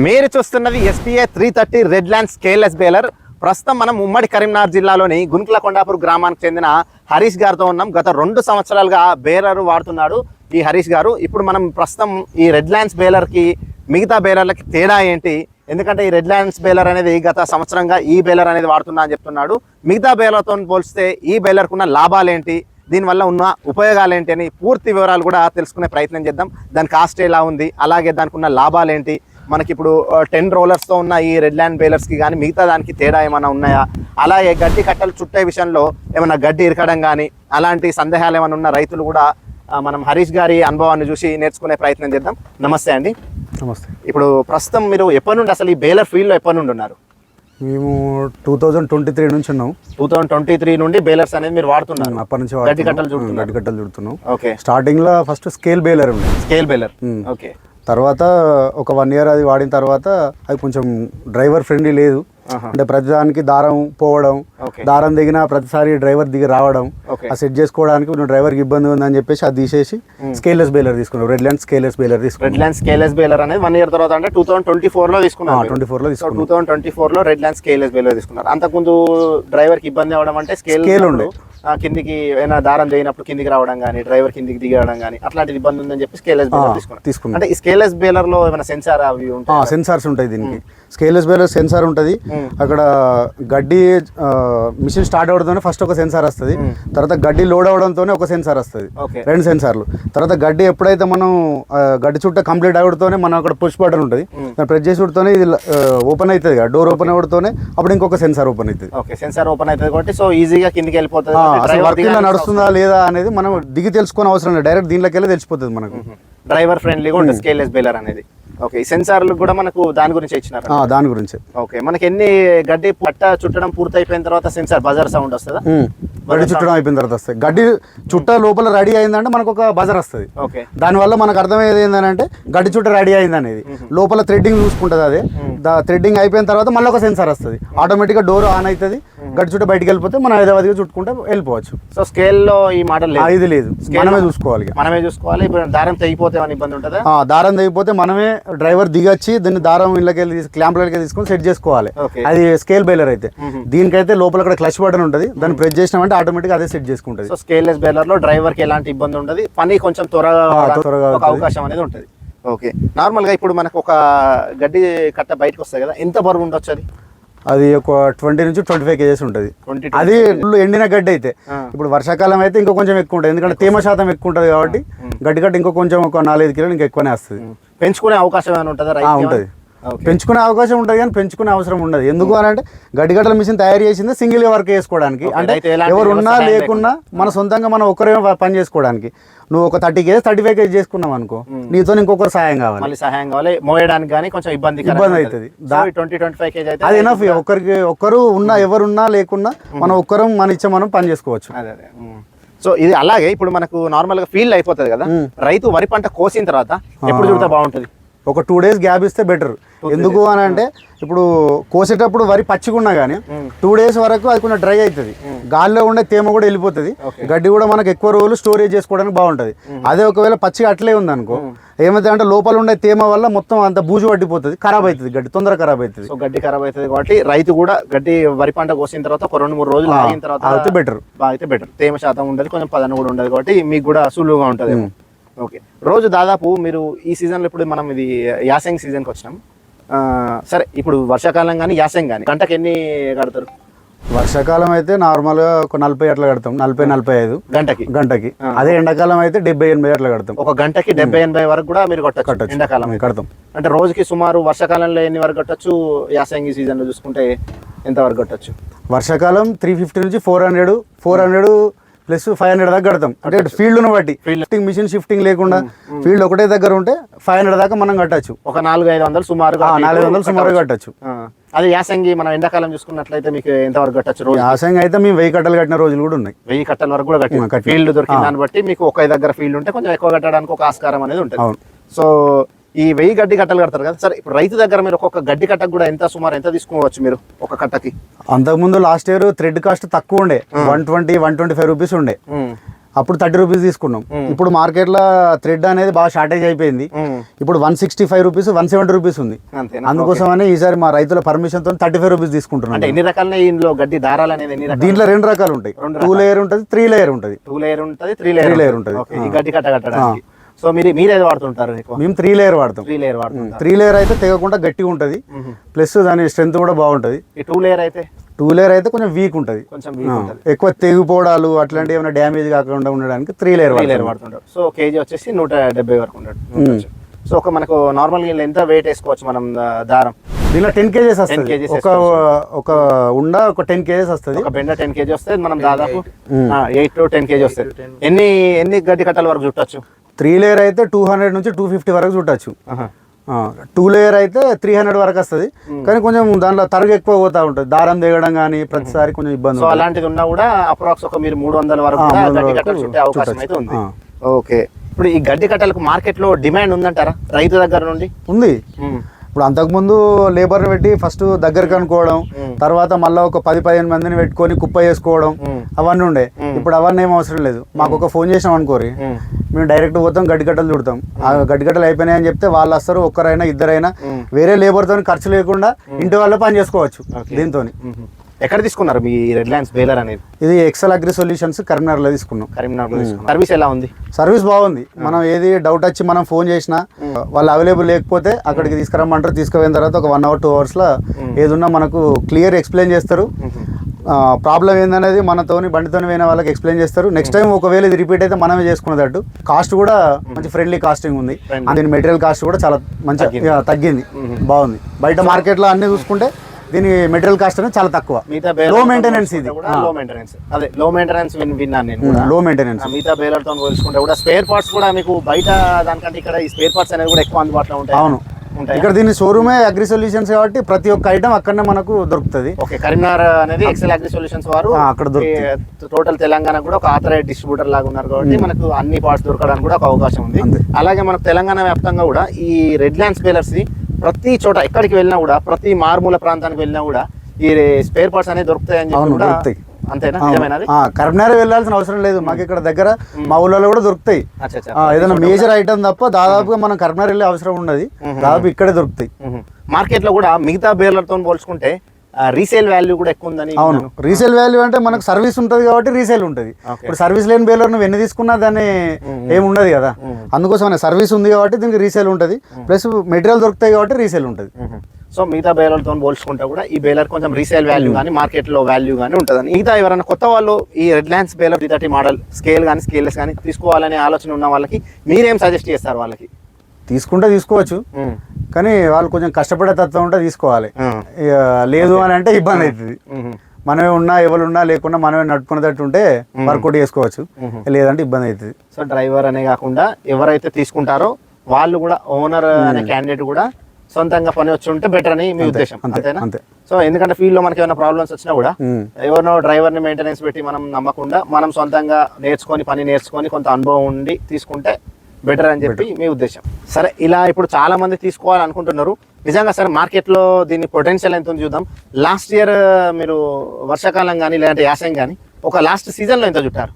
మీరు చూస్తున్నది SPA three thirty red land scaleless baler ప్రస్తుతం మనం ఉమ్మడి కరీంనగర్ జిల్లాలోని గుంట్ల కొండాపూర్ గ్రామానికి చెందిన హరీష్ గారితో ఉన్నాం. గత రెండు సంవత్సరాలుగా బేలర్ వాడుతున్నాడు ఈ హరీష్ గారు. ఇప్పుడు మనం ప్రస్తుతం ఈ రెడ్ ల్యాండ్స్ బేలర్కి మిగతా బేలర్లకి తేడా ఏంటి? ఎందుకంటే ఈ రెడ్ ల్యాండ్స్ బేలర్ అనేది గత సంవత్సరంగా ఈ బేలర్ అనేది వాడుతున్నా అని చెప్తున్నాడు. మిగతా బేలర్తో పోలిస్తే ఈ బేలర్కు ఉన్న లాభాలేంటి దీనివల్ల ఉన్న ఉపయోగాలు ఏంటి అని పూర్తి వివరాలు కూడా తెలుసుకునే ప్రయత్నం చేద్దాం. దాని కాస్ట్ ఎలా ఉంది? అలాగే దానికి ఉన్న లాభాలు ఏంటి? మనకి ఇప్పుడు టెన్ రోలర్స్తో ఉన్న ఈ రెడ్ ల్యాండ్ బేలర్స్కి కానీ మిగతా దానికి తేడా ఏమైనా ఉన్నాయా? అలాగే గడ్డి కట్టలు చుట్టే విషయంలో ఏమైనా గడ్డి ఇరకడం కానీ అలాంటి సందేహాలు ఏమైనా ఉన్న రైతులు కూడా మనం హరీష్ గారి అనుభవాన్ని చూసి నేర్చుకునే ప్రయత్నం చేద్దాం. నమస్తే అండి. నమస్తే. ఇప్పుడు ప్రస్తుతం మీరు ఎప్పటి నుండి అసలు ఈ బేలర్ ఫీల్డ్లో ఎప్పటి నుండి ఉన్నారు? మేము టూ థౌజండ్ ట్వంటీ త్రీ నుంచి ఉన్నాం. టూ థౌసండ్ ట్వంటీ త్రీ నుండి బేలర్స్ అనేది మీరు వాడుతున్నారు. అప్పటి నుంచి గడ్డి. కట్టలు చుడుతున్నారు. గడ్డి కట్టలు చుడుతున్నాం. ఓకే. స్టార్టింగ్లో ఫస్ట్ స్కేల్ బేలర్ ఉండే. Scale baler. ఓకే. తర్వాత ఒక వన్ ఇయర్ అది వాడిన తర్వాత అది కొంచెం డ్రైవర్ ఫ్రెండ్లీ లేదు. అంటే ప్రతిదానికి దారం పోవడం దారం దిగిన ప్రతిసారి డ్రైవర్ దిగి రావడం ఆ సెట్ చేసుకోవడానికి కొంచెం డ్రైవర్కి ఇబ్బంది ఉందని చెప్పేసి అది తీసేసి స్కేలెస్ బేలర్ తీసుకున్నాం. రెడ్ ల్యాండ్ స్కేలెస్ బేలర్ తీసుకున్నాం. రెడ్ ల్యాండ్ స్కేలెస్ బేలర్ అనేది వన్ ఇయర్ తర్వాత అంటే టూ థౌసండ్ ట్వంటీ ఫోర్లో తీసుకున్నారు ట్వంటీ ఫోర్లో సో తీసుకున్నాం. టూ థౌసండ్ ట్వంటీ ఫోర్లో రెడ్ ల్యాండ్ స్కేలెస్ బేలర్ తీసుకున్నారు. అంతకుముందు డ్రైవర్కి ఇబ్బంది అవ్వడం అంటే స్కేల్ Scale ఉండే. కిందికి ఏమైనా దారం దిగినప్పుడు కిందికి రావడం కానీ డ్రైవర్ కిందికి దిగడం కానీ అట్లాంటి ఇబ్బంది ఉందని చెప్పి స్కేలెస్ బేలర్ తీసుకున్నాం అంటే ఈ స్కేలెస్ బేలర్లో ఏమైనా సెన్సార్ అవి ఉంటాయి? సెన్సార్స్ ఉంటాయి దీనికి. స్కేలెస్ బేలర్ సెన్సార్ ఉంటుంది. అక్కడ గడ్డి మిషన్ స్టార్ట్ అవడంతోనే ఫస్ట్ ఒక సెన్సార్ వస్తుంది. తర్వాత గడ్డి లోడ్ అవడంతోనే ఒక సెన్సార్ వస్తుంది. రెండు సెన్సార్లు. తర్వాత గడ్డి ఎప్పుడైతే మనం గడ్డి చుట్ట కంప్లీట్ అవడంతోనే మనం అక్కడ పుష్ బటన్ ఉంటుంది. దాన్ని ప్రెస్ చేసి ఉడితోనే ఇది ఓపెన్ అవుతుంది కదా. డోర్ ఓపెన్ అవడంతోనే అప్పుడు ఇంకొక సెన్సార్ ఓపెన్ అవుతుంది ఓకే సెన్సార్ ఓపెన్ అవుతుంది కాబట్టి సో ఈజీగా కిందికి వెళ్ళిపోతుంది. అసలు నడుస్తుందా లేదా అనేది మనం దిగి తెలుసుకోని అవసరం లేదు. డైరెక్ట్ దీనిలోకి వెళ్ళి తెలిసిపోతుంది మనకు. డ్రైవర్ ఫ్రెండ్లీగా ఉంటుంది స్కేలెస్ బేలర్ అనేది. ఓకే ఈ సెన్సార్లు కూడా మనకు దాని గురించి ఇచ్చినారు? దాని గురించి. ఓకే మనకి ఎన్ని గడ్డి పట్ట చుట్టడం పూర్తి అయిపోయిన తర్వాత సెన్సార్ బజార్ సౌండ్ వస్తుందా? మ్మ్. గడ్డి చుట్టడం అయిపోయిన తర్వాత వస్తాయి గడ్డి చుట్ట లోపల రెడీ అయిందంటే మనకు ఒక బజర్ వస్తుంది. ఓకే దానివల్ల మనకు అర్థమయ్యేది ఏంటంటే గడ్డి చుట్ట రెడీ అయింది అనేది లోపల థ్రెడ్డింగ్ చూసుకుంటుంది అది. థ్రెడ్డింగ్ అయిపోయిన తర్వాత మళ్ళీ ఒక సెన్సార్ వస్తుంది. ఆటోమేటిక్గా డోర్ ఆన్ అవుతుంది. గడ్డి చుట్ట బయటికి వెళ్ళిపోతే మనం హైదరాబాద్గా చుట్టుకుంటే వెళ్ళిపోవచ్చు. సో స్కేల్లో ఈ మోడల్ లేదు. ఇది లేదు. మనమే చూసుకోవాలి. మనమే చూసుకోవాలి. ఇప్పుడు దారం తెగిపోతే ఏమైనా ఇబ్బంది ఉంటుందా? దారం తెగిపోతే మనమే డ్రైవర్ దిగొచ్చి దీన్ని దారం ఇళ్ళకి వెళ్ళి క్లాంప్లకి తీసుకొని సెట్ చేసుకోవాలి. అది స్కేల్ బైలర్ అయితే. దీనికైతే లోపల అక్కడ క్లచ్ బటన్ ఉంటుంది. దాన్ని ప్రెస్ చేసినామంటే ఆటోమేటిక్ అదే సెట్ చేసుకుంటుంది. సో స్కేల్లెస్ బేలర్లో డ్రైవర్కి ఎలాంటి ఇబ్బంది ఉండదు. పని కొంచెం త్వరగా త్వరగా. అవకాశం అనేది ఉంటుంది. ఓకే. నార్మల్గా ఇప్పుడు మనకు ఒక గడ్డి కట్ట బయటకు వస్తుంది కదా. ఎంత బరువు ఉండొచ్చు అది? అది ఒక ట్వంటీ నుంచి ట్వంటీ ఫైవ్ కేజెస్ ఉంటుంది. అది ఫుల్ ఎండిన గడ్డి అయితే. ఇప్పుడు వర్షాకాలం అయితే ఇంకో కొంచెం ఎక్కువ ఉంటుంది. ఎందుకంటే తేమ శాతం ఎక్కువ ఉంటుంది కాబట్టి గడ్డి గడ్డి ఇంకో కొంచెం ఒక నాలుగైదు కిలోలు ఇంకా ఎక్కువనే వస్తుంది. పెంచుకునే అవకాశం ఏమైనా ఉంటుందా ఉంటుంది. పెంచుకునే అవకాశం ఉంటుంది కానీ పెంచుకునే అవసరం ఉండదు. ఎందుకు అని అంటే గడ్డి గడ్డల మిషన్ తయారు చేసింది సింగిల్ వర్క్ చేసుకోవడానికి అంటే ఎవరు ఉన్నా లేకున్నా మన సొంతంగా మనం ఒక్కరే పని చేసుకోవడానికి. నువ్వు ఒక thirty KGs thirty five KG చేసుకున్నావు అనుకో నీతో ఇంకొకరు సాయం కావాలి. మళ్ళీ సహాయం కావాలి. మోయడానికి కానీ కొంచెం ఇబ్బంది ఇబ్బంది అవుతుంది. ట్వంటీ ట్వంటీ ఫైవ్ కేజీ అది ఎనఫ్ ఒక్కరికి ఒక్కరు ఉన్నా ఎవరున్నా లేకున్నా మనం ఒక్కరం మన ఇచ్చే మనం పని చేసుకోవచ్చు. అదే అదే. సో ఇది అలాగే ఇప్పుడు మనకు నార్మల్గా ఫీల్డ్ అయిపోతుంది కదా. రైతు వరి పంట కోసిన తర్వాత ఎప్పుడు చూడితే బాగుంటుంది? ఒక టూ డేస్ గ్యాప్ ఇస్తే బెటర్ ఎందుకు అని అంటే ఇప్పుడు కోసేటప్పుడు వరి పచ్చిగున్నా కానీ టూ డేస్ వరకు అది కొంచెం డ్రై అవుతుంది గాలిలో ఉండే తేమ కూడా వెళ్ళిపోతుంది. గడ్డి కూడా మనకు ఎక్కువ రోజులు స్టోరేజ్ చేసుకోవడానికి బాగుంటుంది. అదే ఒకవేళ పచ్చిగా అట్లే ఉంది అనుకో ఏమైతే అంటే లోపల ఉండే తేమ వల్ల మొత్తం అంత బూజు పట్టిపోతుంది ఖరాబ్ అవుతుంది గడ్డి తొందరగా ఖరాబ్ అవుతుంది సో గడ్డి ఖరాబ్ అవుతుంది కాబట్టి రైతు కూడా గడ్డి వరి పంట కోసిన తర్వాత ఒక రెండు మూడు రోజులు ఆగిన అయితే తర్వాత బెటర్ బాగితే బెటర్ తేమ శాతం ఉండదు కొంచెం పదన కూడా ఉండదు కాబట్టి మీకు కూడా సులువుగా ఉంటుంది ఓకే. రోజు దాదాపు మీరు ఈ సీజన్లో ఇప్పుడు మనం ఇది యాసంగ్ సీజన్కి వచ్చినాం. సరే ఇప్పుడు వర్షాకాలం కానీ యాసంగ్ కానీ గంటకి ఎన్ని కడతారు? వర్షాకాలం అయితే నార్మల్గా ఒక నలభై అట్లా కడతాం. నలభై నలభై ఐదు. గంటకి? గంటకి. అదే ఎండాకాలం అయితే డెబ్బై ఎనభై అట్లా కడతాం. ఒక గంటకి డెబ్బై ఎనభై వరకు కూడా మీరు కొట్టచ్చు కట్టొచ్చు. ఎండాకాలం. కడతాం. అంటే రోజుకి సుమారు వర్షాకాలంలో ఎన్ని వరకు కట్టచ్చు? యాసంగి సీజన్లో చూసుకుంటే ఎంత వరకు కట్టచ్చు? వర్షాకాలం త్రీ ఫిఫ్టీ నుంచి four hundred four hundred plus five hundred దాకా కడతాం. అంటే ఫీల్డ్ను బట్టి. షిఫ్టింగ్ మిషన్ షిఫ్టింగ్ లేకుండా ఫీల్డ్ ఒకటే దగ్గర ఉంటే ఫైవ్ హండ్రెడ్ దాకా మనం కట్టచ్చు. ఒక నాలుగు ఐదు వందలు సుమారుగా అటు నాలుగు వందలు సుమారు కట్టచ్చు. అదే యాసంగి మనం ఎండాకాలం చూసుకున్నట్లయితే మీకు ఎంతవరకు కట్టచ్చు రోజు? ఆశయంగా అయితే మేము వెయ్యి కట్టలు కట్టిన రోజులు కూడా ఉన్నాయి. వెయ్యి కట్టల వరకు కూడా కట్టి. ఫీల్డ్ దొరికిన దాన్ని బట్టి మీకు ఒక దగ్గర ఫీల్డ్ ఉంటే కొంచెం ఎక్కువ కట్టడానికి ఒక ఆస్కారం అనేది ఉంటుంది. సో ఈ వెయ్యి గడ్డి కట్టలు కడతారు కదా సరే ఇప్పుడు రైతు దగ్గర మీరు ఒక్కొక్క గడ్డి కట్టకు కూడా ఎంత సుమారు ఎంత తీసుకోవచ్చు మీరు ఒక కట్టకి? అంతకుముందు లాస్ట్ ఇయర్ థ్రెడ్ కాస్ట్ తక్కువ ఉండే. One twenty one twenty five rupees ఉండే. అప్పుడు థర్టీ రూపీస్ తీసుకున్నాం. ఇప్పుడు మార్కెట్లో థ్రెడ్ అనేది బాగా షార్టేజ్ అయిపోయింది. ఇప్పుడు one sixty five rupees one seventy rupees ఉంది. అందుకోసమనే ఈసారి మా రైతుల పర్మిషన్తో థర్టీ ఫైవ్ రూపీస్ తీసుకుంటున్నాం ఎన్ని రకాల ఇందులో గడ్డి దారాలు అనేది దీంట్లో రెండు రకాలు ఉంటాయి. టూ లేయర్ ఉంటుంది త్రీ లేయర్ ఉంటుంది. టూ లేయర్ ఉంటుంది త్రీ లేయర్ ఉంటది. గడ్డి కట్ట కట్టడానికి. సో మీరు మీరు ఏది వాడుతుంటారు మేము త్రీ లేయర్ వాడతాం. త్రీ లేయర్ వాడుతుంటారు. త్రీ లేయర్ అయితే తెగకుండా గట్టిగా ఉంటుంది. ప్లస్ దాని స్ట్రెంత్ కూడా బాగుంటుంది. ఈ టూ లేయర్ అయితే? టూ లేయర్ అయితే కొంచెం వీక్ ఉంటుంది. ఉంటుంది. ఎక్కువ తెగిపోవడాలు అట్లాంటివి ఏమైనా డ్యామేజ్ కాకుండా ఉండడానికి త్రీ లేయర్ లేయర్ వాడుతుంటారు సో కేజీ వచ్చేసి నూట డెబ్బై వరకు ఉంటాడు సో ఒక మనకు నార్మల్ ఎంత వెయిట్ వేసుకోవచ్చు మనం దారం. దీనిలో టెన్ కేజెస్ వస్తుంది. ఒక ఒక ఉండ ఒక టెన్ కేజెస్ వస్తుంది. ఒక బెండ టెన్ కేజీ వస్తే మనం దాదాపు ఎయిట్ టు టెన్ కేజీ వస్తుంది. ఎన్ని ఎన్ని గడ్డి కట్టల వరకు చుట్టచ్చు? త్రీ లేయర్ అయితే టూ హండ్రెడ్ నుంచి టూ ఫిఫ్టీ వరకు చుట్టచ్చు టూ లేయర్ అయితే త్రీ హండ్రెడ్ వరకు వస్తుంది. కానీ కొంచెం దాంట్లో తరుగు ఎక్కువ పోతా ఉంటుంది. దారం దిగడం కానీ ప్రతిసారి కొంచెం ఇబ్బంది. అలాంటిది ఉన్నా కూడా అప్రాక్స్ ఒక మీరు మూడు వందల వరకు. ఓకే. ఇప్పుడు ఈ గడ్డి కట్టలకు మార్కెట్లో డిమాండ్ ఉందంటారా? రైతు దగ్గర నుండి? ఉంది. ఇప్పుడు అంతకుముందు లేబర్ని పెట్టి ఫస్ట్ దగ్గరకు అనుకోవడం తర్వాత మళ్ళీ ఒక పది పదిహేను మందిని పెట్టుకొని కుప్ప చేసుకోవడం అవన్నీ ఉండే. ఇప్పుడు అవన్నీ ఏం అవసరం లేదు. మాకు ఒక ఫోన్ చేసినాం అనుకోరి. మేము. డైరెక్ట్ పోతాం గడ్డి కట్టలు చుడతాం. ఆ గడ్డి కట్టలు అయిపోయినాయి అని చెప్తే వాళ్ళు వస్తారు ఒక్కరైనా ఇద్దరైనా. వేరే లేబర్తో ఖర్చు లేకుండా ఇంటి వాళ్ళే పని చేసుకోవచ్చు దీంతో. ఎక్కడ తీసుకున్నారు మీ రెడ్ ల్యాండ్స్ బేలర్ అనేది? ఇది ఎక్సెల్ అగ్రి సొల్యూషన్స్ కరీంనగర్లో తీసుకున్నాం. కరీంనగర్ సర్వీస్ ఎలా ఉంది? సర్వీస్ బాగుంది. మనం ఏది డౌట్ వచ్చి మనం ఫోన్ చేసినా వాళ్ళు అవైలబుల్ లేకపోతే అక్కడికి తీసుకురమ్మంటారు తీసుకుపోయిన తర్వాత ఒక వన్ అవర్ టూ అవర్స్లో ఏదున్నా మనకు క్లియర్ ఎక్స్ప్లెయిన్ చేస్తారు. ప్రాబ్లం ఏందనేది మనతోని బండితోని పోయిన వాళ్ళకి ఎక్స్ప్లెయిన్ చేస్తారు. నెక్స్ట్ టైం ఒకవేళ ఇది రిపీట్ అయితే మనమే చేసుకునేటట్టు కాస్ట్ కూడా మంచి ఫ్రెండ్లీ కాస్టింగ్ ఉంది. దీని మెటీరియల్ కాస్ట్ కూడా చాలా మంచిగా తగ్గింది. బాగుంది. బయట మార్కెట్లో అన్ని చూసుకుంటే దీని మెటీరియల్ కాస్ట్ అనేది చాలా తక్కువ. మిగతా లో మెయింటెనెన్స్ ఇది. లో మెయింటెనెన్స్ అదే లో మెయింటెనెన్స్ విన్నాను నేను లో మెయింటెనెన్స్ ఆ మిగతా బేలర్తో పోల్చుకుంటే కూడా స్పేర్ పార్ట్స్ కూడా మీకు బయట దానికంటే ఇక్కడ ఈ స్పేర్ పార్ట్స్ అనేది కూడా ఎక్కువ అందుబాటులో ఉంటాయి. అవును. ఇక్కడ దీని షోరూమే అగ్రి సొల్యూషన్స్ కాబట్టి ప్రతి ఒక్క ఐటమ్ అక్కడనే మనకు దొరుకుతుంది. ఓకే కరీంనగర్ అనేది ఎక్సెల్ అగ్రి సొల్యూషన్స్ వారు అక్కడ దొరుకుతుంది. టోటల్ తెలంగాణ కూడా ఒక ఆథరైజ్ డిస్ట్రిబ్యూటర్ లాగా ఉన్నారు కాబట్టి మనకు అన్ని పార్ట్స్ దొరకడానికి కూడా ఒక అవకాశం ఉంది. అలాగే మనకు తెలంగాణ వ్యాప్తంగా కూడా ఈ రెడ్ ల్యాండ్ స్పేలర్స్ ప్రతి చోట ఎక్కడికి వెళ్ళినా కూడా ప్రతి మారుమూల ప్రాంతానికి వెళ్ళినా కూడా ఈ స్పేర్ పార్ట్స్ అనేది దొరుకుతాయని చెప్పి కరీంనగర్ వెళ్ళాల్సిన అవసరం లేదు. మాకు ఇక్కడ దగ్గర మా ఊళ్ళలో కూడా దొరుకుతాయి. ఏదైనా మేజర్ ఐటమ్ తప్ప దాదాపుగా మనం కరీంనగర్ వెళ్ళే అవసరం ఉన్నది. దాదాపు ఇక్కడే దొరుకుతాయి. మార్కెట్లో కూడా మిగతా బేర్లతో పోల్చుకుంటే రీసేల్ వాల్యూ కూడా ఎక్కువ ఉందని అవును. రీసేల్ వాల్యూ అంటే మనకు సర్వీస్ ఉంటుంది కాబట్టి రీసేల్ ఉంటుంది. ఇప్పుడు సర్వీస్ లేని బేలర్ నువ్వు ఎన్ని తీసుకున్నా దాన్ని ఏమి ఉండదు కదా. అందుకోసం సర్వీస్ ఉంది కాబట్టి దీనికి రీసేల్ ఉంటుంది. ప్లస్ మెటీరియల్ దొరుకుతాయి కాబట్టి రీసేల్ ఉంటుంది. సో మిగతా బేలర్తో పోల్చుకుంటే కూడా ఈ బేలర్ కొంచెం రీసేల్ వాల్యూ కానీ మార్కెట్లో వాల్యూ కానీ ఉంటుందని. మిగతా ఎవరైనా కొత్త వాళ్ళు ఈ red lands baler three thirty model scale కానీ స్కేల్లెస్ కానీ తీసుకోవాలనే ఆలోచన ఉన్న వాళ్ళకి మీరేం సజెస్ట్ చేస్తారు వాళ్ళకి? తీసుకుంటే తీసుకోవచ్చు. కానీ వాళ్ళు కొంచెం కష్టపడే తత్వం ఉంటే తీసుకోవాలి. లేదు అని అంటే ఇబ్బంది అవుతుంది. మనమే ఉన్నా ఎవరు ఉన్నా లేకుండా మనమే నడుపుకునేటట్టు ఉంటే వర్కౌట్ చేసుకోవచ్చు. లేదంటే ఇబ్బంది అవుతుంది. సో డ్రైవర్ అనే కాకుండా ఎవరైతే తీసుకుంటారో వాళ్ళు కూడా ఓనర్ అనే క్యాండిడేట్ కూడా సొంతంగా పని వచ్చి ఉంటే బెటర్ అని మీ ఉద్దేశం. అంతే, అంతేనా? అంతే. సో ఎందుకంటే ఫీల్డ్లో మనకి ఏమైనా ప్రాబ్లమ్స్ వచ్చినా కూడా. ఎవరినో డ్రైవర్ని మెయింటెనెన్స్ పెట్టి మనం నమ్మకుండా మనం సొంతంగా నేర్చుకొని పని నేర్చుకొని కొంత అనుభవం ఉండి తీసుకుంటే బెటర్ అని చెప్పి మీ ఉద్దేశం. సరే ఇలా ఇప్పుడు చాలా మంది తీసుకోవాలనుకుంటున్నారు. నిజంగా సరే మార్కెట్లో దీని పొటెన్షియల్ ఎంత ఉంది చూద్దాం. లాస్ట్ ఇయర్ మీరు వర్షాకాలం కానీ లేదంటే యాసం కానీ ఒక లాస్ట్ సీజన్లో ఎంత చుట్టారు?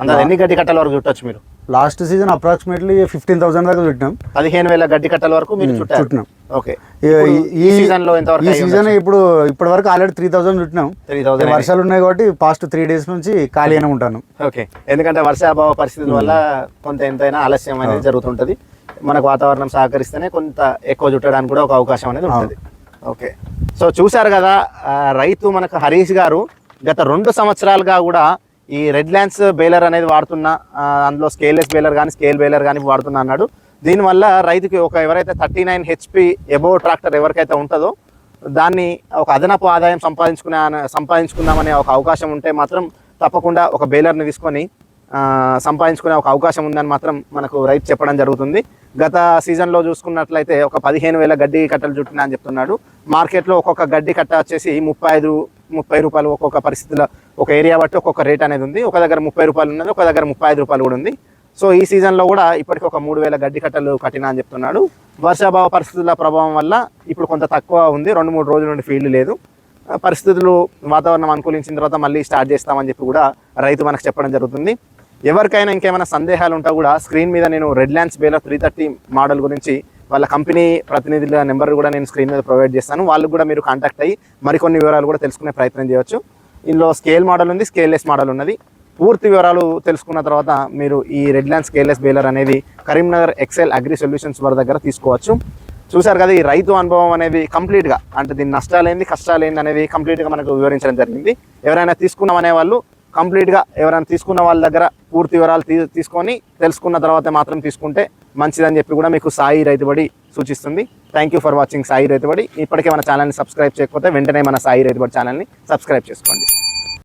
అందరు ఎన్ని గడ్డి కట్టల వరకు చుట్టొచ్చు మీరు? Last season approximately fifteen thousand దాకా చుట్టినాం. పదిహేను వేల గడ్డి కట్టల వరకు చుట్టినాం. ఓకే. ఈ- సీజన్లో ఎంత ఈ సీజన్ ఇప్పుడు ఇప్పటి వరకు ఆల్రెడీ త్రీ థౌసండ్ చుట్టినాం. త్రీ థౌసండ్ వర్షాలు ఉన్నాయి కాబట్టి పాస్ట్ త్రీ డేస్ నుంచి ఖాళీగానే ఉంటాను. ఓకే. ఎందుకంటే వర్షాభావ పరిస్థితుల వల్ల కొంత ఎంతైనా ఆలస్యం అనేది జరుగుతుంటది. మనకు వాతావరణం సహకరిస్తేనే కొంత ఎక్కువ చుట్టడానికి కూడా ఒక అవకాశం అనేది ఉంటుంది. ఓకే. సో చూశారు కదా రైతు మనకు హరీష్ గారు గత రెండు సంవత్సరాలుగా కూడా ఈ రెడ్ ల్యాండ్స్ బేలర్ అనేది వాడుతున్నా అందులో స్కేల్లెస్ బేలర్ కానీ స్కేల్ బేలర్ కానీ వాడుతున్నా అన్నాడు. దీనివల్ల రైతుకి ఒక ఎవరైతే thirty nine HP above tractor ఎవరికైతే ఉంటుందో దాన్ని ఒక అదనపు ఆదాయం సంపాదించుకునే సంపాదించుకుందామనే ఒక అవకాశం ఉంటే మాత్రం తప్పకుండా ఒక బేలర్ని తీసుకొని సంపాదించుకునే ఒక అవకాశం ఉందని మాత్రం మనకు రైతు చెప్పడం జరుగుతుంది. గత సీజన్లో చూసుకున్నట్లయితే ఒక పదిహేను వేల గడ్డి కట్టలు చుట్టినా అని చెప్తున్నాడు. మార్కెట్లో ఒక్కొక్క గడ్డి కట్ట వచ్చేసి ముప్పై ఐదు ముప్పై రూపాయలు ఒక్కొక్క పరిస్థితిలో ఒక ఏరియా బట్టి ఒక్కొక్క రేట్ అనేది ఉంది. ఒక దగ్గర ముప్పై రూపాయలు ఉన్నది ఒక దగ్గర ముప్పై ఐదు రూపాయలు కూడా ఉంది. సో ఈ సీజన్లో కూడా ఇప్పటికి ఒక మూడు వేల గడ్డి కట్టలు కట్టినా అని చెప్తున్నాడు. వర్షాభావ పరిస్థితుల ప్రభావం వల్ల ఇప్పుడు కొంత తక్కువ ఉంది. రెండు మూడు రోజుల నుండి ఫీల్డ్ లేదు. పరిస్థితులు వాతావరణం అనుకూలించిన తర్వాత మళ్ళీ స్టార్ట్ చేస్తామని చెప్పి కూడా రైతు మనకు చెప్పడం జరుగుతుంది. ఎవరికైనా ఇంకేమైనా సందేహాలు ఉంటా కూడా స్క్రీన్ మీద నేను red lands baler three thirty model గురించి వాళ్ళ కంపెనీ ప్రతినిధుల నెంబర్ కూడా నేను స్క్రీన్ మీద ప్రొవైడ్ చేస్తాను. వాళ్ళకు కూడా మీరు కాంటాక్ట్ అయ్యి మరికొన్ని వివరాలు కూడా తెలుసుకునే ప్రయత్నం చేయవచ్చు ఇందులో స్కేల్ మోడల్ ఉంది స్కేల్లెస్ మోడల్ ఉన్నది. పూర్తి వివరాలు తెలుసుకున్న తర్వాత మీరు ఈ రెడ్ ల్యాండ్ స్కేల్లెస్ బేలర్ అనేది కరీంనగర్ ఎక్సెల్ అగ్రి సొల్యూషన్స్ వారి దగ్గర తీసుకోవచ్చు. చూసారు కదా ఈ రైతు అనుభవం అనేది కంప్లీట్గా అంటే దీని నష్టాలు ఏంది కష్టాలు ఏంది అనేది కంప్లీట్గా మనకు వివరించడం జరిగింది. ఎవరైనా తీసుకున్నాం అనే వాళ్ళు కంప్లీట్గా ఎవరైనా తీసుకున్న వాళ్ళ దగ్గర పూర్తి వివరాలు తీ తీసుకొని తెలుసుకున్న తర్వాత మాత్రం తీసుకుంటే మంచిదని చెప్పి కూడా మీకు సాయి రైతుబడి సూచిస్తుంది. Thank you for watching Sai Rythubadi. ఇప్పటికే మన ఛానల్ని సబ్స్క్రైబ్ చేయకపోతే వెంటనే మన సాయి రైతుబడి ఛానల్ని సబ్స్క్రైబ్ చేసుకోండి.